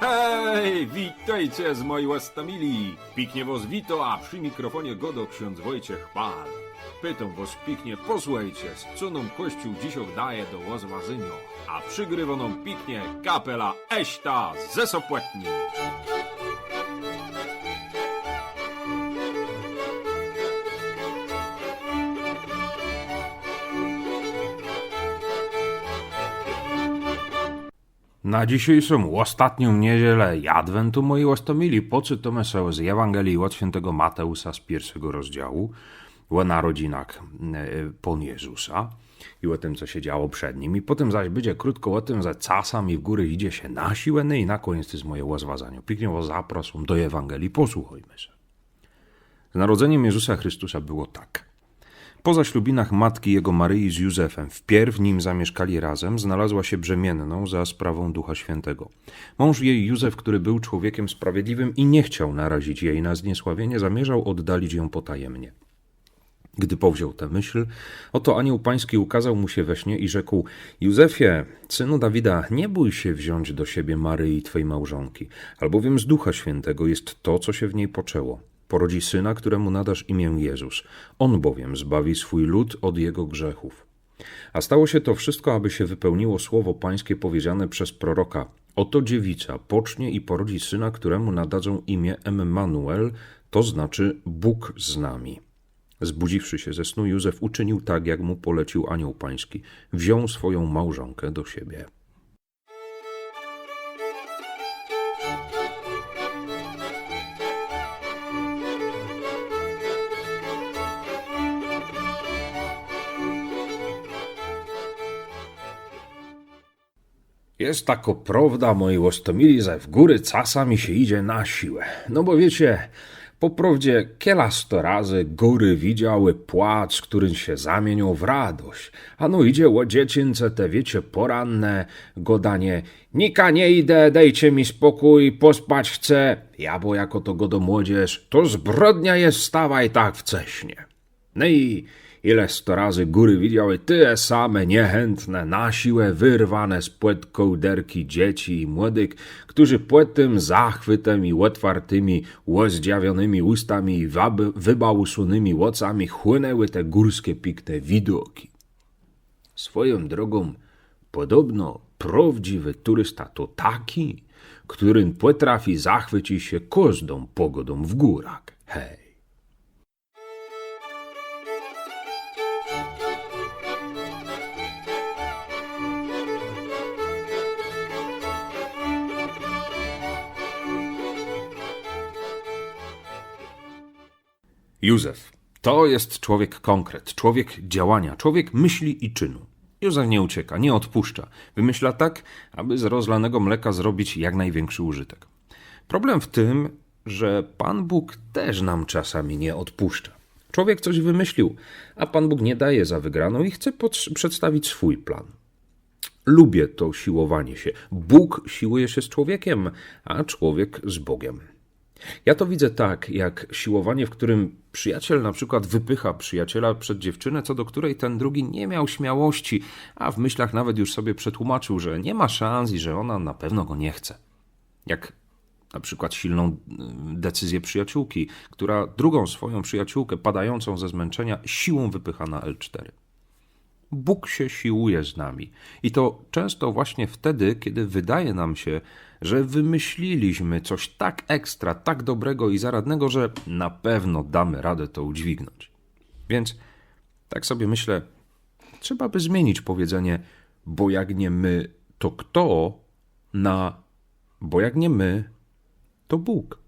Hej, witajcie z mojej łastamili. Piknie was wito, a przy mikrofonie godo ksiądz Wojciech Pal. Pytam was piknie, posłuchajcie, z co Kościół dziś daje do łozwazynio. A przygrywa nam piknie kapela Eśta ze Sopłetni. Na dzisiejszą ostatnią niedzielę Adwentu moi łastomili poczytamy sobie z Ewangelii od świętego Mateusa z pierwszego rozdziału o narodzinach e, Pan Jezusa i o tym, co się działo przed nim. I potem zaś będzie krótko o tym, że czasami w góry idzie się na siłę, no i na koniec jest moje łazwazanie. Pięknie was zaproszę do Ewangelii, posłuchajmy się. Z narodzeniem Jezusa Chrystusa było tak. Po zaślubinach matki jego Maryi z Józefem, wpierw nim zamieszkali razem, znalazła się brzemienną za sprawą Ducha Świętego. Mąż jej Józef, który był człowiekiem sprawiedliwym i nie chciał narazić jej na zniesławienie, zamierzał oddalić ją potajemnie. Gdy powziął tę myśl, oto anioł pański ukazał mu się we śnie i rzekł: Józefie, synu Dawida, nie bój się wziąć do siebie Maryi, twej małżonki, albowiem z Ducha Świętego jest to, co się w niej poczęło. Porodzi syna, któremu nadasz imię Jezus. On bowiem zbawi swój lud od jego grzechów. A stało się to wszystko, aby się wypełniło słowo pańskie powiedziane przez proroka. Oto dziewica pocznie i porodzi syna, któremu nadadzą imię Emmanuel, to znaczy Bóg z nami. Zbudziwszy się ze snu, Józef uczynił tak, jak mu polecił anioł pański. Wziął swoją małżonkę do siebie. Jest tako prawda, moi łostomili, że w góry czasami się idzie na siłę. No bo wiecie, po prawdzie kiela sto razy góry widziały płacz, który się zamienił w radość. A no idzie o te, wiecie, poranne godanie. Nika nie idę, dejcie mi spokój, pospać chcę. Ja bo jako to godo młodzież, to zbrodnia jest wstawaj tak wcześnie. No i ile sto razy góry widziały tyle same niechętne, na siłę wyrwane z płet kołderki dzieci i młodych, którzy płetym zachwytem i otwartymi, łozdziawionymi ustami i wybałuszonymi łocami chłynęły te górskie pikne widoki. Swoją drogą, podobno prawdziwy turysta to taki, którym potrafi zachwycić się każdą pogodą w górach. Hej. Józef. To jest człowiek konkret, człowiek działania, człowiek myśli i czynu. Józef nie ucieka, nie odpuszcza. Wymyśla tak, aby z rozlanego mleka zrobić jak największy użytek. Problem w tym, że Pan Bóg też nam czasami nie odpuszcza. Człowiek coś wymyślił, a Pan Bóg nie daje za wygraną i chce przedstawić swój plan. Lubię to siłowanie się. Bóg siłuje się z człowiekiem, a człowiek z Bogiem. Ja to widzę tak, jak siłowanie, w którym przyjaciel na przykład wypycha przyjaciela przed dziewczynę, co do której ten drugi nie miał śmiałości, a w myślach nawet już sobie przetłumaczył, że nie ma szans i że ona na pewno go nie chce. Jak na przykład silną y, decyzję przyjaciółki, która drugą swoją przyjaciółkę padającą ze zmęczenia siłą wypycha na L4. Bóg się siłuje z nami. I to często właśnie wtedy, kiedy wydaje nam się, że wymyśliliśmy coś tak ekstra, tak dobrego i zaradnego, że na pewno damy radę to udźwignąć. Więc tak sobie myślę, trzeba by zmienić powiedzenie, bo jak nie my, to kto, na bo jak nie my, to Bóg.